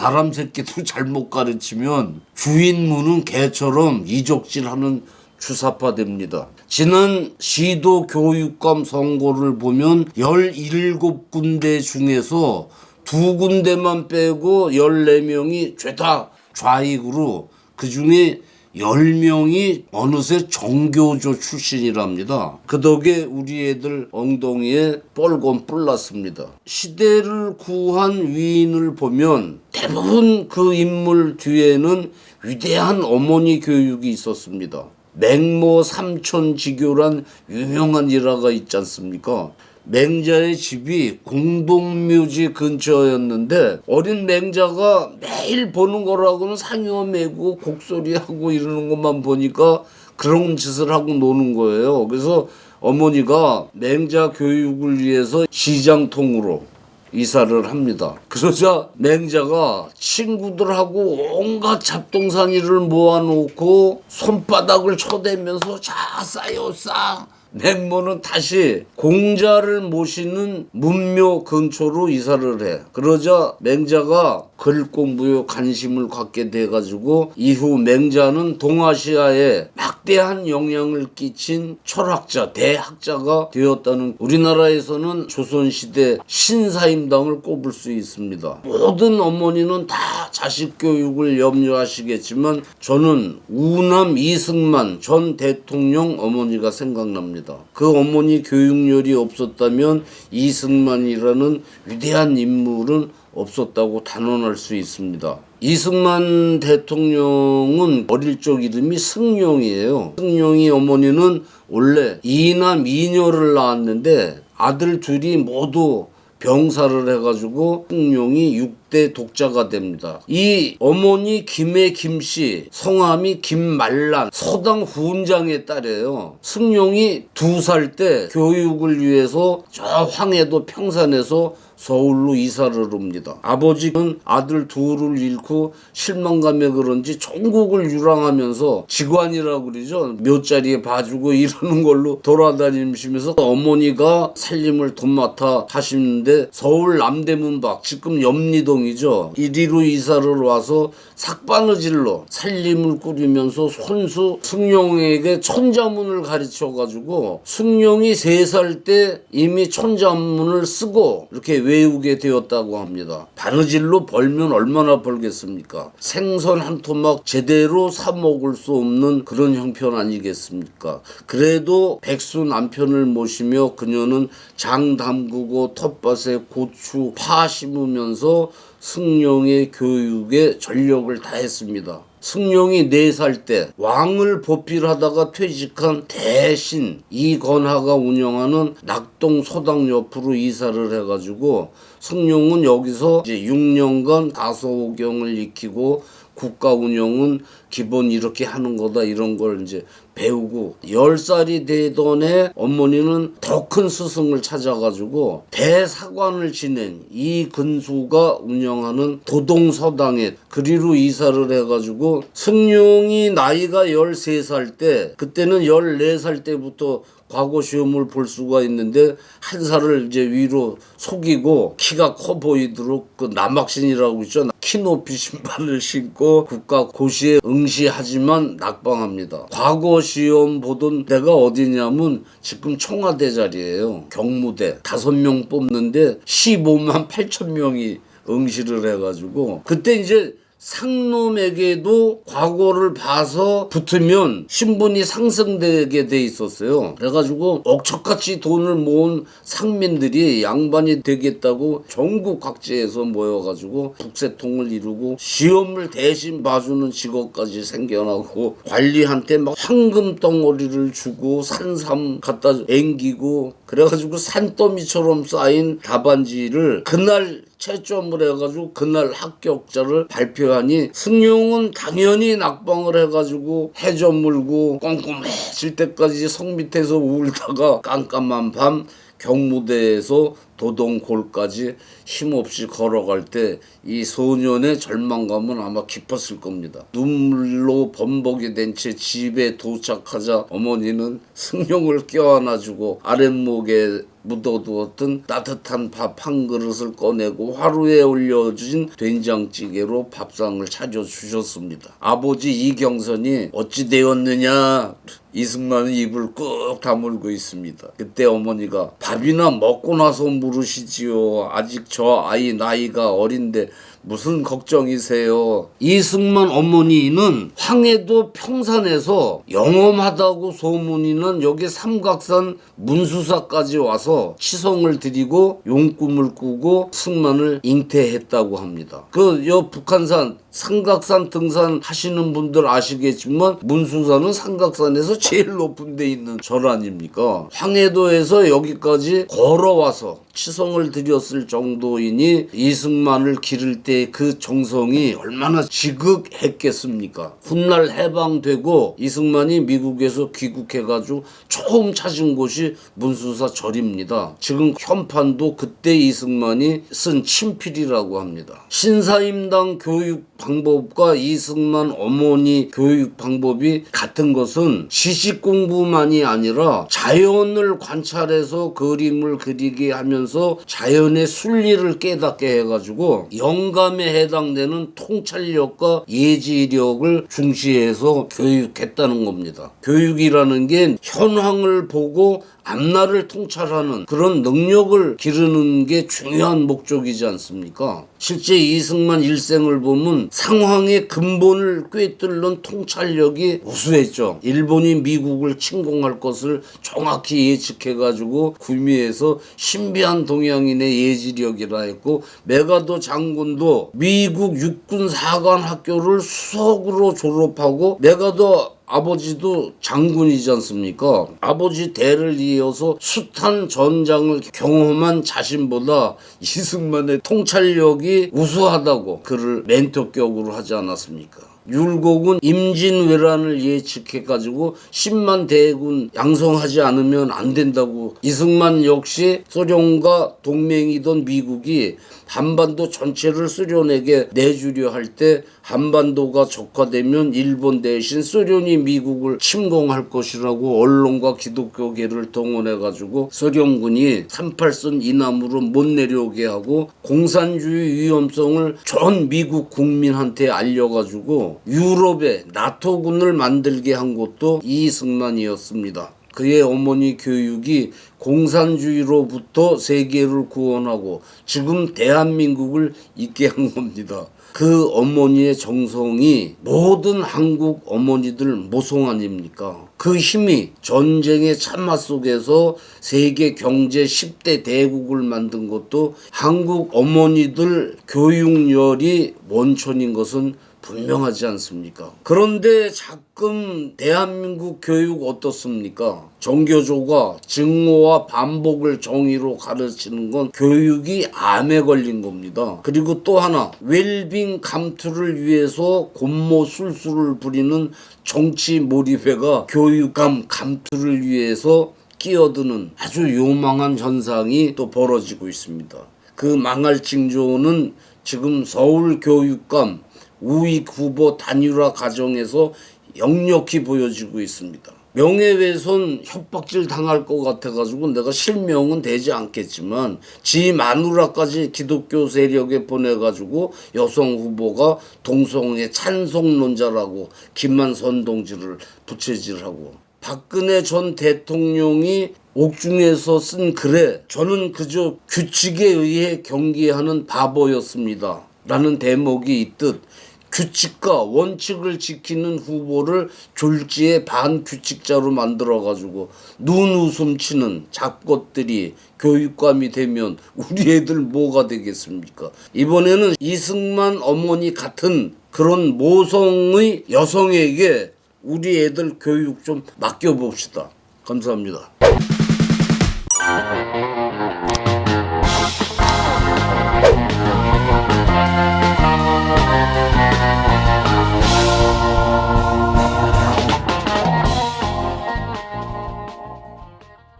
사람 새끼도 잘못 가르치면 주인 무는 개처럼 이적질하는 주사파 됩니다. 지난 시도 교육감 선거를 보면 17군데 중에서 두 군데만 빼고 14명이 죄다 좌익으로 그 중에 10명이 어느새 정교조 출신이랍니다. 그 덕에 우리 애들 엉덩이에 뻘건 뿔났습니다. 시대를 구한 위인을 보면 대부분 그 인물 뒤에는 위대한 어머니 교육이 있었습니다. 맹모 삼촌 지교란 유명한 일화가 있지 않습니까? 맹자의 집이 공동묘지 근처였는데 어린 맹자가 매일 보는 거라고는 상여 매고 곡소리하고 이러는 것만 보니까 그런 짓을 하고 노는 거예요. 그래서 어머니가 맹자 교육을 위해서 시장통으로 이사를 합니다. 그러자 맹자가 친구들하고 온갖 잡동사니를 모아놓고 손바닥을 쳐대면서 자 싸요 싸. 맹모는 다시 공자를 모시는 문묘 근처로 이사를 해. 그러자 맹자가 글 공부에 관심을 갖게 돼가지고 이후 맹자는 동아시아에 막대한 영향을 끼친 철학자, 대학자가 되었다는 우리나라에서는 조선시대 신사임당을 꼽을 수 있습니다. 모든 어머니는 다 자식 교육을 염려하시겠지만 저는 우남 이승만 전 대통령 어머니가 생각납니다. 그 어머니 교육열이 없었다면 이승만이라는 위대한 인물은 없었다고 단언할 수 있습니다. 이승만 대통령은 어릴 적 이름이 승용이에요. 승용이 어머니는 원래 이남 이녀를 낳았는데 아들 둘이 모두 병사를 해가지고 승용이 6대 독자가 됩니다. 이 어머니 김해 김씨 성함이 김말란 서당 후원장의 딸이에요. 승용이 두 살 때 교육을 위해서 저 황해도 평산에서 서울로 이사를 옵니다. 아버지는 아들 둘을 잃고 실망감에 그런지 전국을 유랑하면서 직관이라고 그러죠. 몇 자리에 봐주고 이러는 걸로 돌아다니시면서 어머니가 살림을 돈맡아 하시는데 서울 남대문 밖 지금 염리동이죠. 이리로 이사를 와서 삭바느질로 살림을 꾸리면서 손수 승용에게 천자문을 가르쳐 가지고 승용이 세 살 때 이미 천자문을 쓰고 이렇게 외우게 되었다고 합니다. 바느질로 벌면 얼마나 벌겠습니까? 생선 한 토막 제대로 사 먹을 수 없는 그런 형편 아니겠습니까? 그래도 백수 남편을 모시며 그녀는 장 담그고 텃밭에 고추, 파 심으면서 승용의 교육에 전력을 다했습니다. 승용이 네살때 왕을 보필하다가 퇴직한 대신 이건하가 운영하는 낙동 소당 옆으로 이사를 해가지고 승용은 여기서 이제 6년간 다소경을 익히고 국가 운영은 기본 이렇게 하는 거다 이런 걸 이제 배우고 10살이 되던 해 어머니는 더 큰 스승을 찾아가지고 대사관을 지낸 이근수가 운영하는 도동서당에 그리로 이사를 해가지고 승용이 나이가 13살 때 그때는 14살 때부터 과거 시험을 볼 수가 있는데 한 살을 이제 위로 속이고 키가 커 보이도록 그 남학신이라고 있죠. 키 높이 신발을 신고 국가 고시에 응시하지만 낙방합니다. 과거 시험 보던 데가 어디냐면 지금 청와대 자리예요. 경무대 다섯 명 뽑는데 15만 8천 명이 응시를 해가지고 그때 이제 상놈에게도 과거를 봐서 붙으면 신분이 상승되게 돼 있었어요. 그래가지고 억척같이 돈을 모은 상민들이 양반이 되겠다고 전국 각지에서 모여가지고 북새통을 이루고 시험을 대신 봐주는 직업까지 생겨나고 관리한테 막 황금 덩어리를 주고 산삼 갖다 앵기고 그래가지고 산더미처럼 쌓인 답안지를 그날 채점을 해가지고 그날 합격자를 발표하니 승용은 당연히 낙방을 해가지고 해저 물고 꼼꼼해질 때까지 성 밑에서 울다가 깜깜한 밤 경무대에서 도동골까지 힘없이 걸어갈 때 이 소년의 절망감은 아마 깊었을 겁니다. 눈물로 범벅이 된 채 집에 도착하자 어머니는 승용을 껴안아주고 아랫목에 묻어두었던 따뜻한 밥 한 그릇을 꺼내고 화루에 올려주신 된장찌개로 밥상을 차려주셨습니다. 아버지 이경선이 어찌 되었느냐 이승만은 입을 꾹 다물고 있습니다. 그때 어머니가 밥이나 먹고 나서 물 으시지요. 아직 저 아이 나이가 어린데 무슨 걱정이세요? 이승만 어머니는 황해도 평산에서 영험하다고 소문이 난 여기 삼각산 문수사까지 와서 치성을 드리고 용꿈을 꾸고 승만을 잉태했다고 합니다. 그 여 북한산 삼각산 등산 하시는 분들 아시겠지만 문수사는 삼각산에서 제일 높은 데 있는 절 아닙니까? 황해도에서 여기까지 걸어와서 치성을 드렸을 정도이니 이승만을 기를 때그 정성이 얼마나 지극했겠습니까? 훗날 해방되고 이승만이 미국에서 귀국해가지고 처음 찾은 곳이 문수사 절입니다. 지금 현판도 그때 이승만이 쓴 친필이라고 합니다. 신사임당 교육 방법과 이승만 어머니 교육 방법이 같은 것은 지식 공부만이 아니라 자연을 관찰해서 그림을 그리게 하면서 자연의 순리를 깨닫게 해가지고 영감 에 해당되는 통찰력과 예지력을 중시해서 교육했다는 겁니다. 교육이라는 게 현황을 보고 앞날을 통찰하는 그런 능력을 기르는 게 중요한 목적이지 않습니까? 실제 이승만 일생을 보면 상황의 근본을 꿰뚫는 통찰력이 우수했죠. 일본이 미국을 침공할 것을 정확히 예측해가지고 구미에서 신비한 동양인의 예지력이라 했고 메가도 장군도 미국 육군 사관 학교를 수석으로 졸업하고 메가도 아버지도 장군이지 않습니까? 아버지 대를 이어서 숱한 전장을 경험한 자신보다 이승만의 통찰력이 우수하다고 그를 멘토격으로 하지 않았습니까? 율곡은 임진왜란을 예측해가지고 10만 대군 양성하지 않으면 안 된다고. 이승만 역시 소련과 동맹이던 미국이 한반도 전체를 소련에게 내주려 할 때 한반도가 적화되면 일본 대신 소련이 미국을 침공할 것이라고 언론과 기독교계를 동원해가지고 소련군이 38선 이남으로 못 내려오게 하고 공산주의 위험성을 전 미국 국민한테 알려가지고 유럽에 나토군을 만들게 한 것도 이승만이었습니다. 그의 어머니 교육이 공산주의로부터 세계를 구원하고 지금 대한민국을 있게 한 겁니다. 그 어머니의 정성이 모든 한국 어머니들 모성 아닙니까? 그 힘이 전쟁의 참마 속에서 세계 경제 10대 대국을 만든 것도 한국 어머니들 교육열이 원천인 것은 분명하지 않습니까? 그런데 가끔 대한민국 교육 어떻습니까? 정교조가 증오와 반복을 정의로 가르치는 건 교육이 암에 걸린 겁니다. 그리고 또 하나 웰빙 감투를 위해서 곤모 술수를 부리는 정치 몰입회가 교육감 감투를 위해서 끼어드는 아주 요망한 현상이 또 벌어지고 있습니다. 그 망할 징조는 지금 서울 교육감 우익 후보 단일화 과정에서 역력히 보여지고 있습니다. 명예훼손 협박질 당할 것 같아가지고 내가 실명은 되지 않겠지만 지 마누라까지 기독교 세력에 보내가지고 여성 후보가 동성애 찬송론자라고 김만선 동지를 부채질하고 박근혜 전 대통령이 옥중에서 쓴 글에 저는 그저 규칙에 의해 경기하는 바보였습니다. 라는 대목이 있듯 그 규칙과 원칙을 지키는 후보를 졸지에 반규칙자로 만들어가지고 눈웃음 치는 잡것들이 교육감이 되면 우리 애들 뭐가 되겠습니까? 이번에는 이승만 어머니 같은 그런 모성의 여성에게 우리 애들 교육 좀 맡겨봅시다. 감사합니다.